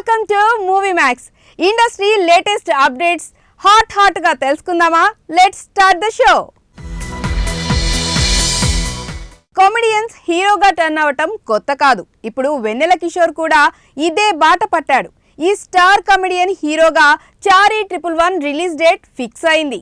Welcome to movie max industry latest updates hot హాట్గా తెలుసుకుందామా let's start the show comedians హీరోగా turn అవటం కొత్త కాదు ఇప్పుడు వెన్నెల కిషోర్ కూడా ఇదే బాట పట్టాడు ఈ స్టార్ కామెడియన్ హీరోగా Chari triple one release date fix అయింది.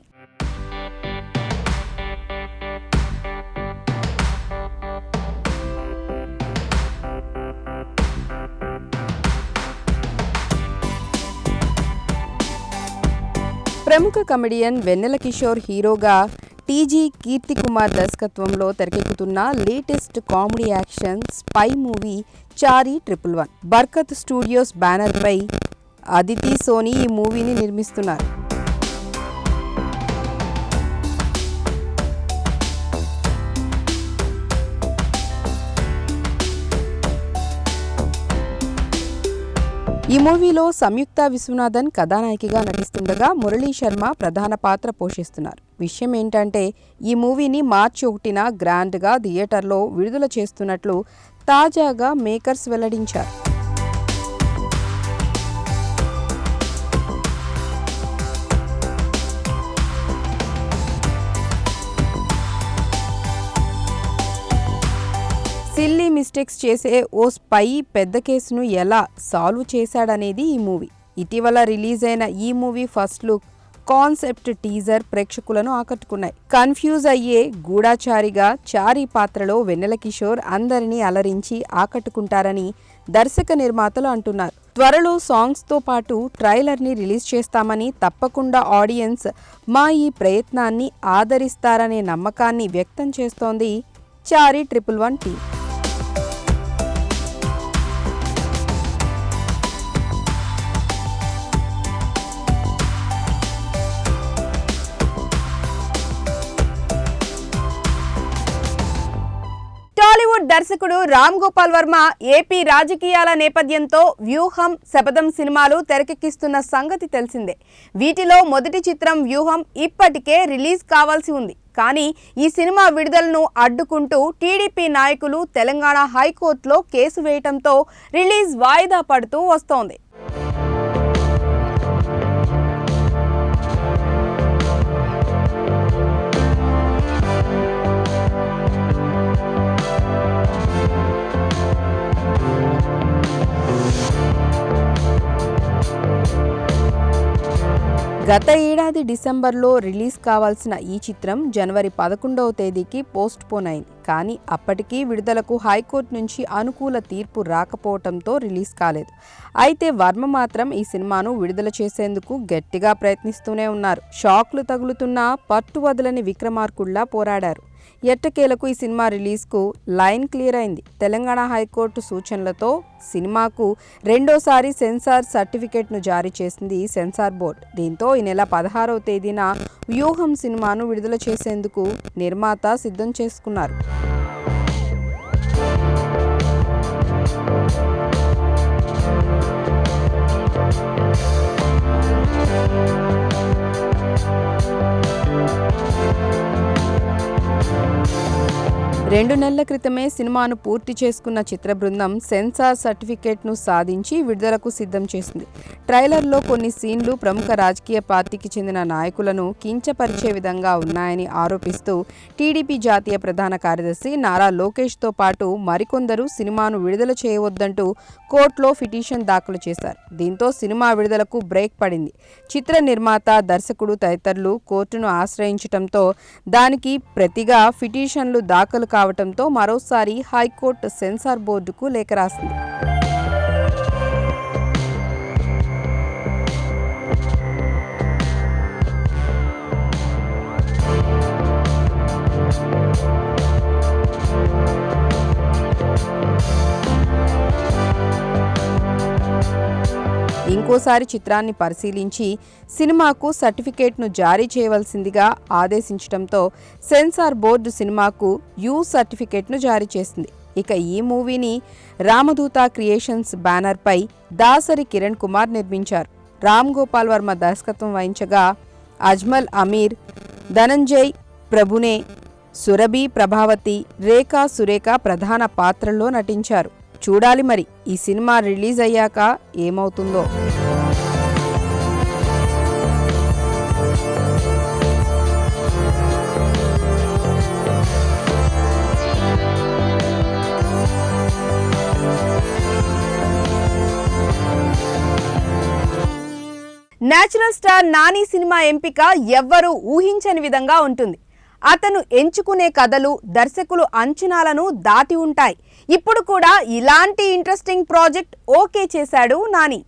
ప్రముఖ కమెడియన్ వెన్నెల కిషోర్ హీరోగా టీజీ కీర్తి కుమార్ దర్శకత్వంలో తెరకెక్కుతున్న latest comedy action spy movie Chari triple one. Barkat studios బ్యానర్పై అదితి సోని ఈ మూవీని నిర్మిస్తున్నారు. ఈ మూవీలో సంయుక్త విశ్వనాథన్ కథానాయికగా నటిస్తుండగా మురళీ శర్మ ప్రధాన పాత్ర పోషిస్తున్నారు. విషయం ఏంటంటే ఈ మూవీని మార్చి ఒకటిన గ్రాండ్గా థియేటర్లో విడుదల చేస్తున్నట్లు తాజాగా మేకర్స్ వెల్లడించారు. మిస్టేక్స్ చేసే ఓ స్పై పెద్ద కేసును ఎలా సాల్వ్ చేశాడనేది ఈ మూవీ. ఇటీవల రిలీజ్ అయిన ఈ movie first look concept teaser ప్రేక్షకులను ఆకట్టుకున్నాయి. కన్ఫ్యూజ్ అయ్యే గూఢాచారిగా చారి పాత్రలో వెన్నెల కిషోర్ అందరినీ అలరించి ఆకట్టుకుంటారని దర్శక నిర్మాతలు అంటున్నారు. త్వరలో సాంగ్స్తో పాటు ట్రైలర్ని రిలీజ్ చేస్తామని తప్పకుండా ఆడియన్స్ మా ఈ ప్రయత్నాన్ని ఆదరిస్తారనే నమ్మకాన్ని వ్యక్తం చేస్తోంది Chari triple one T Bollywood దర్శకుడు రామ్ గోపాల్ వర్మ ఏపీ రాజకీయాల నేపథ్యంతో వ్యూహం శపథం సినిమాలు తెరకెక్కిస్తున్న సంగతి తెలిసిందే. వీటిలో మొదటి చిత్రం వ్యూహం ఇప్పటికే రిలీజ్ కావాల్సి ఉంది. కానీ ఈ సినిమా విడుదలను అడ్డుకుంటూ టీడీపీ నాయకులు తెలంగాణ హైకోర్టులో కేసు వేయటంతో రిలీజ్ వాయిదా పడుతూ వస్తోంది. గత ఏడాది డిసెంబర్లో రిలీజ్ కావాల్సిన ఈ చిత్రం జనవరి పదకొండవ తేదీకి పోస్ట్ పోన్ అయింది. కానీ అప్పటికీ విడుదలకు హైకోర్టు నుంచి అనుకూల తీర్పు రాకపోవడంతో రిలీజ్ కాలేదు. అయితే వర్మ మాత్రం ఈ సినిమాను విడుదల చేసేందుకు గట్టిగా ప్రయత్నిస్తూనే ఉన్నారు. షాక్లు తగులుతున్నా పట్టు వదలని విక్రమార్కుల్లా పోరాడారు. ఎట్టకేలకు ఈ సినిమా రిలీజ్కు లైన్ క్లియర్ అయింది. తెలంగాణ హైకోర్టు సూచనలతో సినిమాకు రెండోసారి సెన్సార్ సర్టిఫికేట్ను జారీ చేసింది సెన్సార్ బోర్డ్. దీంతో ఈ నెల పదహారవ తేదీన వ్యూహం సినిమాను విడుదల చేసేందుకు నిర్మాత సిద్ధం చేసుకున్నారు. రెండు నెలల క్రితమే సినిమాను పూర్తి చేసుకున్న చిత్ర బృందం సెన్సార్ సర్టిఫికేట్ను సాధించి విడుదలకు సిద్ధం చేసింది. ట్రైలర్లో కొన్ని సీన్లు ప్రముఖ రాజకీయ పార్టీకి చెందిన నాయకులను కించపరిచే విధంగా ఉన్నాయని ఆరోపిస్తూ టీడీపీ జాతీయ ప్రధాన కార్యదర్శి నారా లోకేష్తో పాటు మరికొందరు సినిమాను విడుదల చేయవద్దంటూ కోర్టులో పిటిషన్ దాఖలు చేశారు. దీంతో సినిమా విడుదలకు బ్రేక్ పడింది. చిత్ర నిర్మాత దర్శకుడు తదితరులు కోర్టును ఆశ్రయించడంతో దానికి ప్రతిగా పిటిషన్లు దాఖలు కావడంతో మరోసారి హైకోర్టు సెన్సార్ బోర్డుకు లేఖ రాసింది. ఇంకోసారి చిత్రాన్ని పరిశీలించి సినిమాకు సర్టిఫికేట్ను జారీ చేయవలసిందిగా ఆదేశించడంతో సెన్సార్ బోర్డు సినిమాకు యూ సర్టిఫికేట్ను జారీ చేసింది. ఇక ఈ మూవీని రామదూత క్రియేషన్స్ బ్యానర్పై దాసరి కిరణ్ కుమార్ నిర్మించారు. రామ్ గోపాల్ వర్మ దర్శకత్వం వహించగా అజ్మల్ అమీర్ ధనంజయ్ ప్రభునే సురభి ప్రభావతి రేఖా సురేఖ ప్రధాన పాత్రల్లో నటించారు. చూడాలి మరి. ఈ సినిమా రిలీజ్ అయ్యాక ఏమవుతుందో. నేచురల్ స్టార్ నాని సినిమా ఎంపిక ఎవ్వరూ ఊహించని విధంగా ఉంటుంది. అతను ఎంచుకునే కథలు దర్శకులు అంచనాలను దాటి ఉంటాయి. ఇప్పుడు కూడా ఇలాంటి ఇంట్రెస్టింగ్ ప్రాజెక్ట్ ఓకే చేశాడు నాని.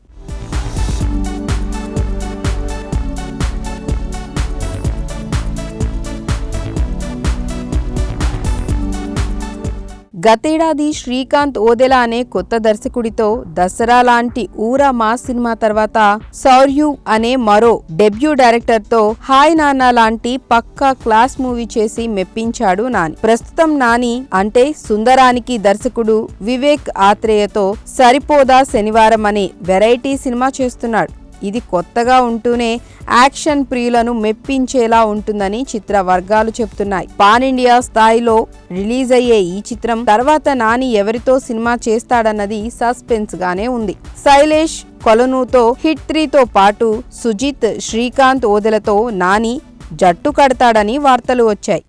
గతేడాది శ్రీకాంత్ ఓదెలా అనే కొత్త దర్శకుడితో దసరా లాంటి ఊరా మాస్ సినిమా తర్వాత సౌర్యు అనే మరో డెబ్యూ డైరెక్టర్తో హాయ్ నాన్న లాంటి పక్కా క్లాస్ మూవీ చేసి మెప్పించాడు నాని. ప్రస్తుతం నాని అంటే సుందరానికి దర్శకుడు వివేక్ ఆత్రేయతో సరిపోదా శనివారం అనే వెరైటీ సినిమా చేస్తున్నాడు. ఇది కొత్తగా ఉంటూనే యాక్షన్ ప్రియులను మెప్పించేలా ఉంటుందని చిత్ర వర్గాలు చెప్తున్నాయి పాన్ ఇండియా స్థాయిలో రిలీజ్ అయ్యే ఈ చిత్రం తర్వాత నాని ఎవరితో సినిమా చేస్తాడన్నది సస్పెన్స్ గానే ఉంది. శైలేష్ కొలనుతో హిట్ త్రీతో పాటు సుజిత్ శ్రీకాంత్ ఓదెలతో నాని జట్టు కడతాడని వార్తలు వచ్చాయి.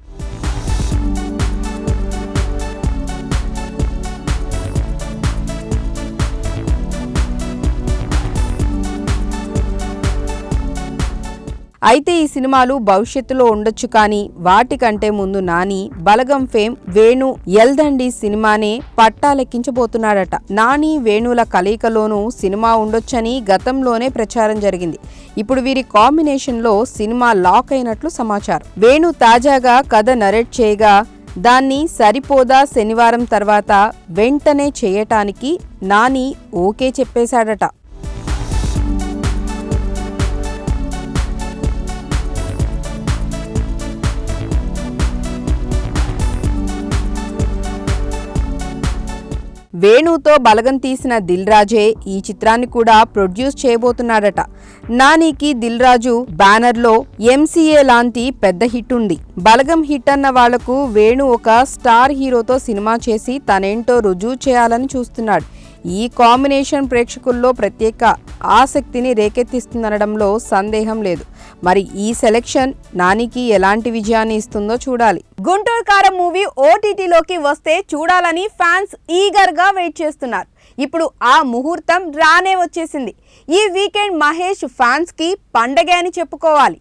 అయితే ఈ సినిమాలు భవిష్యత్తులో ఉండొచ్చు కానీ వాటికంటే ముందు నాని బలగం ఫేమ్ వేణు ఎల్దండి సినిమానే పట్టాలెక్కించబోతున్నాడట నాని వేణుల కలయికలోనూ సినిమా ఉండొచ్చని గతంలోనే ప్రచారం జరిగింది. ఇప్పుడు వీరి కాంబినేషన్లో సినిమా లాక్ అయినట్లు సమాచారం. వేణు తాజాగా కథ నరేట్ చేయగా దాన్ని సరిపోదా శనివారం తర్వాత వెంటనే చేయటానికి నాని ఓకే చెప్పేశాడట. వేణుతో బలగం తీసిన దిల్ రాజే ఈ చిత్రాన్ని కూడా ప్రొడ్యూస్ చేయబోతున్నాడట. నానికి దిల్ రాజు బ్యానర్లో ఎంసీఏ లాంటి పెద్ద హిట్ ఉంది. బలగం హిట్ అన్న వాళ్ళకు వేణు ఒక స్టార్ హీరోతో సినిమా చేసి తనేంటో రుజువు చేయాలని చూస్తున్నాడు. ఈ కాంబినేషన్ ప్రేక్షకుల్లో ప్రత్యేక ఆసక్తిని రేకెత్తిస్తుందనడంలో సందేహం లేదు. మరి ఈ సెలెక్షన్ నానికి ఎలాంటి విజయాన్ని ఇస్తుందో చూడాలి. గుంటూరు కారం మూవీ ఓటీటీలోకి వస్తే చూడాలని ఫ్యాన్స్ ఈగర్గా వెయిట్ చేస్తున్నారు. ఇప్పుడు ఆ ముహూర్తం రానే వచ్చేసింది. ఈ వీకెండ్ మహేష్ ఫ్యాన్స్కి పండగే అని చెప్పుకోవాలి.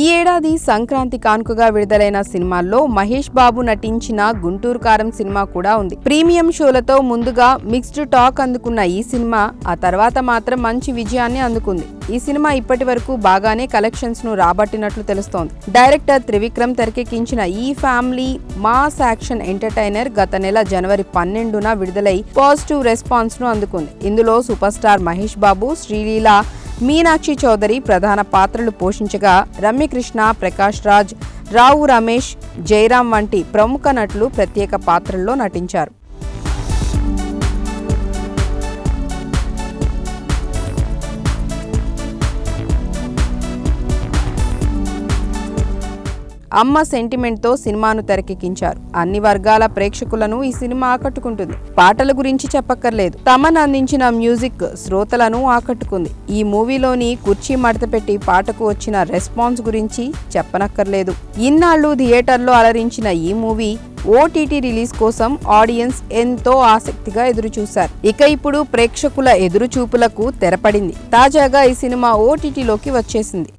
ఈ ఏడాది సంక్రాంతి కానుకగా విడుదలైన సినిమాల్లో మహేష్ బాబు నటించిన గుంటూరు కారం సినిమా కూడా ఉంది. ప్రీమియం షోలతో ముందుగా మిక్స్డ్ టాక్ అందుకున్న ఈ సినిమా ఆ తర్వాత మాత్రం మంచి విజయాన్ని అందుకుంది. ఈ సినిమా ఇప్పటి వరకు బాగానే కలెక్షన్స్ను రాబట్టినట్లు తెలుస్తోంది. డైరెక్టర్ త్రివిక్రమ్ తెరకెక్కించిన ఈ ఫ్యామిలీ మాస్ యాక్షన్ ఎంటర్టైనర్ గత నెల జనవరి పన్నెండున విడుదలై పాజిటివ్ రెస్పాన్స్ను అందుకుంది. ఇందులో సూపర్ స్టార్ మహేష్ బాబు శ్రీలీల మీనాక్షి చౌదరి ప్రధాన పాత్రలు పోషించగా రమ్యకృష్ణ ప్రకాష్ రాజ్ రావు రమేష్ జయరాం వంటి ప్రముఖ నటులు ప్రత్యేక పాత్రల్లో నటించారు. అమ్మ సెంటిమెంట్తో సినిమాను తెరకెక్కించారు. అన్ని వర్గాల ప్రేక్షకులను ఈ సినిమా ఆకట్టుకుంటుంది. పాటల గురించి చెప్పక్కర్లేదు. తమన్ అందించిన మ్యూజిక్ శ్రోతలను ఆకట్టుకుంది. ఈ మూవీలోని కుర్చీ మడతపెట్టి పాటకు వచ్చిన రెస్పాన్స్ గురించి చెప్పనక్కర్లేదు. ఇన్నాళ్ళు థియేటర్లో అలరించిన ఈ మూవీ ఓటీటీ రిలీజ్ కోసం ఆడియన్స్ ఎంతో ఆసక్తిగా ఎదురుచూశారు. ఇక ఇప్పుడు ప్రేక్షకుల ఎదురుచూపులకు తెరపడింది. తాజాగా ఈ సినిమా ఓటీటీలోకి వచ్చేసింది.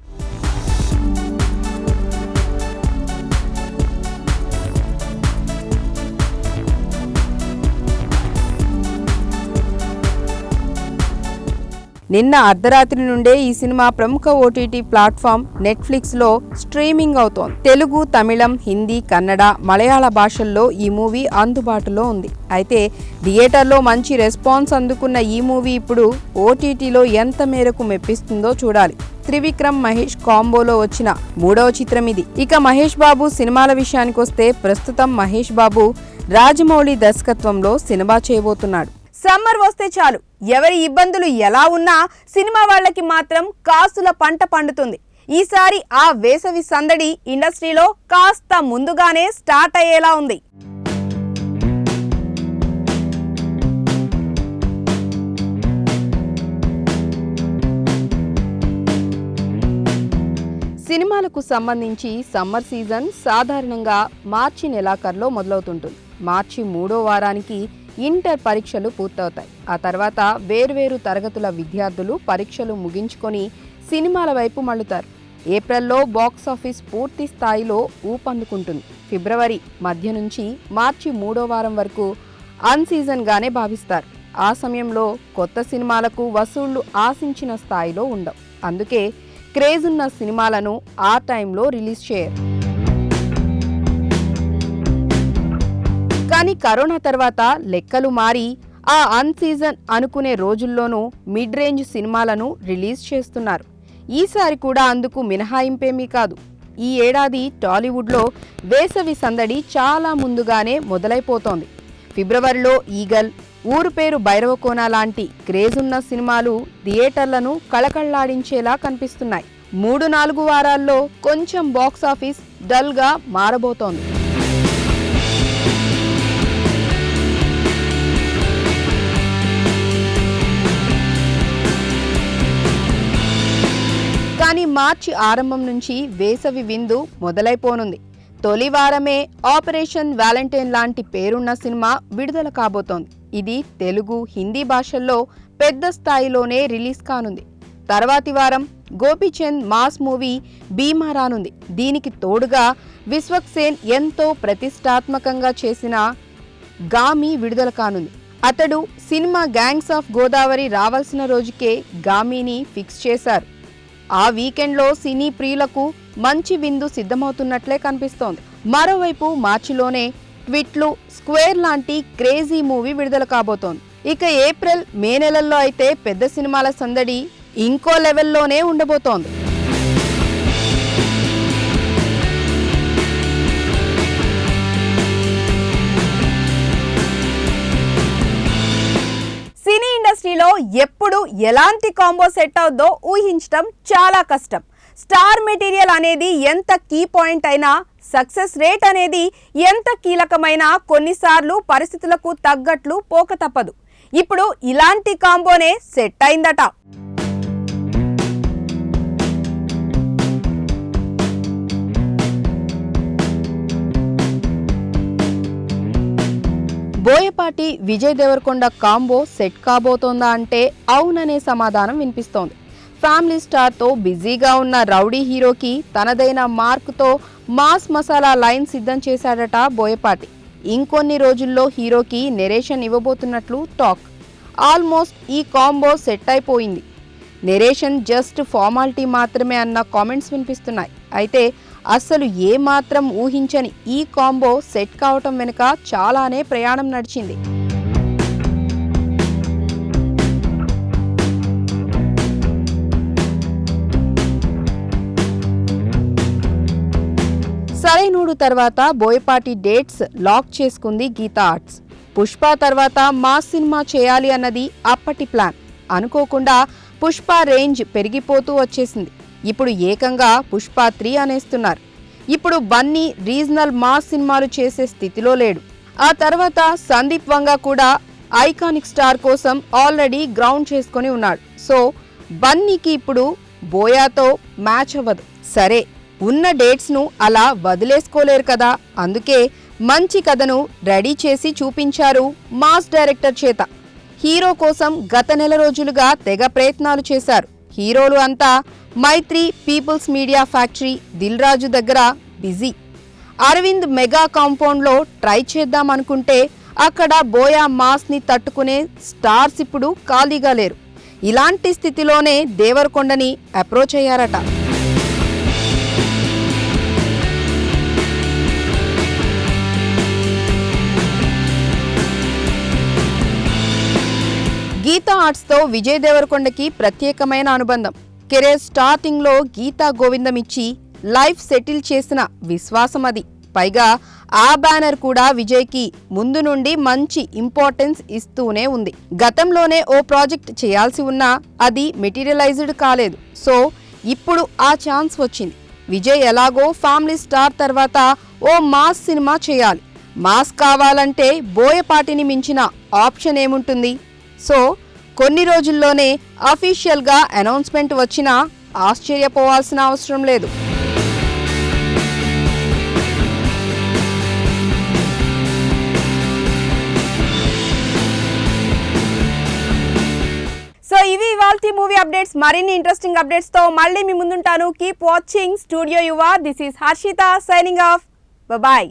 నిన్న అర్ధరాత్రి నుండే ఈ సినిమా ప్రముఖ ఓటీటీ ప్లాట్ఫామ్ నెట్ఫ్లిక్స్లో స్ట్రీమింగ్ అవుతోంది. తెలుగు తమిళం హిందీ కన్నడ మలయాళ భాషల్లో ఈ మూవీ అందుబాటులో ఉంది. అయితే థియేటర్లో మంచి రెస్పాన్స్ అందుకున్న ఈ మూవీ ఇప్పుడు ఓటీటీలో ఎంత మేరకు మెప్పిస్తుందో చూడాలి. త్రివిక్రమ్ మహేష్ కాంబోలో వచ్చిన మూడవ చిత్రం ఇది. ఇక మహేష్ బాబు సినిమాల విషయానికి వస్తే ప్రస్తుతం మహేష్ బాబు రాజమౌళి దర్శకత్వంలో సినిమా చేయబోతున్నాడు. సమ్మర్ వస్తే చాలు. ఎవరి ఇబ్బందులు ఎలా ఉన్నా సినిమా వాళ్ళకి మాత్రం కాసుల పంట పండుతుంది. ఈసారి ఆ వేసవి సందడి ఇండస్ట్రీలో కాస్త ముందుగానే స్టార్ట్ అయ్యేలా ఉంది. సినిమాలకు సంబంధించి సమ్మర్ సీజన్ సాధారణంగా మార్చి నెలాఖరులో మొదలవుతుంటుంది. మార్చి మూడో వారానికి ఇంటర్ పరీక్షలు పూర్తవుతాయి. ఆ తర్వాత వేర్వేరు తరగతుల విద్యార్థులు పరీక్షలు ముగించుకొని సినిమాల వైపు మళ్ళుతారు. ఏప్రిల్లో బాక్స్ ఆఫీస్ పూర్తి స్థాయిలో ఊపందుకుంటుంది. ఫిబ్రవరి మధ్య నుంచి మార్చి మూడో వారం వరకు అన్సీజన్గానే భావిస్తారు. ఆ సమయంలో కొత్త సినిమాలకు వసూళ్ళు ఆశించిన స్థాయిలో ఉండవు అందుకే క్రేజ్ ఉన్న సినిమాలను ఆ టైంలో రిలీజ్ చేయరు. కానీ కరోనా తర్వాత లెక్కలు మారి ఆ అన్ సీజన్ అనుకునే రోజుల్లోనూ మిడ్ రేంజ్ సినిమాలను రిలీజ్ చేస్తున్నారు. ఈసారి కూడా అందుకు మినహాయింపేమీ కాదు. ఈ ఏడాది టాలీవుడ్లో వేసవి సందడి చాలా ముందుగానే మొదలైపోతోంది. ఫిబ్రవరిలో ఈగల్ ఊరు పేరు భైరవకోన లాంటి క్రేజ్ ఉన్న సినిమాలు థియేటర్లను కళకళ్ళాడించేలా కనిపిస్తున్నాయి. మూడు నాలుగు వారాల్లో కొంచెం బాక్స్ ఆఫీస్ డల్గా మారబోతోంది. మార్చి ఆరంభం నుంచి వేసవి విందు మొదలైపోనుంది. తొలి వారమే ఆపరేషన్ వ్యాలంటైన్ లాంటి పేరున్న సినిమా విడుదల కాబోతోంది. ఇది తెలుగు హిందీ భాషల్లో పెద్ద స్థాయిలోనే రిలీజ్ కానుంది. తర్వాతి వారం గోపీచంద్ మాస్ మూవీ భీమా రానుంది. దీనికి తోడుగా విశ్వక్ సేన్ ఎంతో ప్రతిష్టాత్మకంగా చేసిన గామి విడుదల కానుంది. అతడు సినిమా గ్యాంగ్స్ ఆఫ్ గోదావరి రావాల్సిన రోజుకే గామిని ఫిక్స్ చేశారు. ఆ వీకెండ్లో సినీ ప్రియులకు మంచి విందు సిద్ధమవుతున్నట్లే కనిపిస్తోంది. మరోవైపు మార్చిలోనే ట్విట్లు స్క్వేర్ లాంటి క్రేజీ మూవీ విడుదల కాబోతోంది. ఇక ఏప్రిల్ మే నెలల్లో అయితే పెద్ద సినిమాల సందడి ఇంకో లెవెల్లోనే ఉండబోతోంది. ఎప్పుడు ఎలాంటి కాంబో సెట్ అవుద్దో ఊహించడం చాలా కష్టం. స్టార్ మెటీరియల్ అనేది ఎంత కీ పాయింట్ అయినా సక్సెస్ రేట్ అనేది ఎంత కీలకమైనా కొన్నిసార్లు పరిస్థితులకు తగ్గట్లు పోక తప్పదు. ఇప్పుడు ఇలాంటి కాంబోనే సెట్ అయిందట. బోయపాటి విజయ్ దేవరకొండ కాంబో సెట్ కాబోతోందా అంటే అవుననే సమాధానం వినిపిస్తోంది. ఫ్యామిలీ స్టార్తో బిజీగా ఉన్న రౌడీ హీరోకి తనదైన మార్క్తో మాస్ మసాలా లైన్ సిద్ధం చేశాడట బోయపాటి. ఇంకొన్ని రోజుల్లో హీరోకి నెరేషన్ ఇవ్వబోతున్నట్లు టాక్. ఆల్మోస్ట్ ఈ కాంబో సెట్ అయిపోయింది. నెరేషన్ జస్ట్ ఫార్మాలిటీ మాత్రమే అన్న కామెంట్స్ వినిపిస్తున్నాయి. అయితే అసలు ఏ మాత్రం ఊహించని ఈ కాంబో సెట్ కావటం వెనుక చాలానే ప్రయాణం నడిచింది. సరైనోడు తర్వాత బోయపాటి డేట్స్ లాక్ చేసుకుంది గీతా ఆర్ట్స్. పుష్ప తర్వాత మా సినిమా చేయాలి అన్నది అప్పటి ప్లాన్. అనుకోకుండా పుష్ప రేంజ్ పెరిగిపోతూ వచ్చేసింది. ఇప్పుడు ఏకంగా పుష్ప త్రీ అనేస్తున్నారు. ఇప్పుడు బన్నీ రీజనల్ మాస్ సినిమాలు చేసే స్థితిలో లేడు. ఆ తర్వాత సందీప్ వంగ కూడా ఐకానిక్ స్టార్ కోసం ఆల్రెడీ గ్రౌండ్ చేసుకొని ఉన్నాడు. సో బన్నీకి ఇప్పుడు బోయాతో మ్యాచ్ అవ్వదు. సరే ఉన్న డేట్స్ను అలా వదిలేసుకోలేరు కదా. అందుకే మంచి కథను రెడీ చేసి చూపించారు మాస్ డైరెక్టర్ చేత. హీరో కోసం గత నెల రోజులుగా తెగ ప్రయత్నాలు చేశారు. హీరోలు అంతా Mythri people's media factory Dil Raju దగ్గర బిజీ. అరవింద్ మెగా కాంపౌండ్లో ట్రై చేద్దాం అనుకుంటే అక్కడ బోయా మాస్ని తట్టుకునే స్టార్స్ ఇప్పుడు ఖాళీగా లేరు. ఇలాంటి స్థితిలోనే దేవరకొండని అప్రోచ్ అయ్యారట. గీతా ఆర్ట్స్తో విజయ్ దేవరకొండకి ప్రత్యేకమైన అనుబంధం. కెరీర్ స్టార్టింగ్లో గీతా గోవిందం ఇచ్చి లైఫ్ సెటిల్ చేసిన విశ్వాసం అది పైగా ఆ బ్యానర్ కూడా విజయ్కి ముందు నుండి మంచి ఇంపార్టెన్స్ ఇస్తూనే ఉంది. గతంలోనే ఓ ప్రాజెక్ట్ చేయాల్సి ఉన్నా అది మెటీరియలైజ్డ్ కాలేదు. సో ఇప్పుడు ఆ ఛాన్స్ వచ్చింది. విజయ్ ఎలాగో ఫ్యామిలీ స్టార్ తర్వాత ఓ మాస్ సినిమా చేయాలి. మాస్ కావాలంటే బోయపాటిని మించిన ఆప్షన్ ఏముంటుంది? సో కొన్ని రోజుల్లోనే అఫీషియల్గా అనౌన్స్మెంట్ వచ్చినా ఆశ్చర్యపోవాల్సిన అవసరం లేదు. సో ఇవి ఇవాల్టి మూవీ అప్డేట్స్. మరిన్ని ఇంట్రెస్టింగ్ అప్డేట్స్తో మళ్ళీ మీ ముందుంటాను. Keep watching studio Yuva this is Harshita signing off bye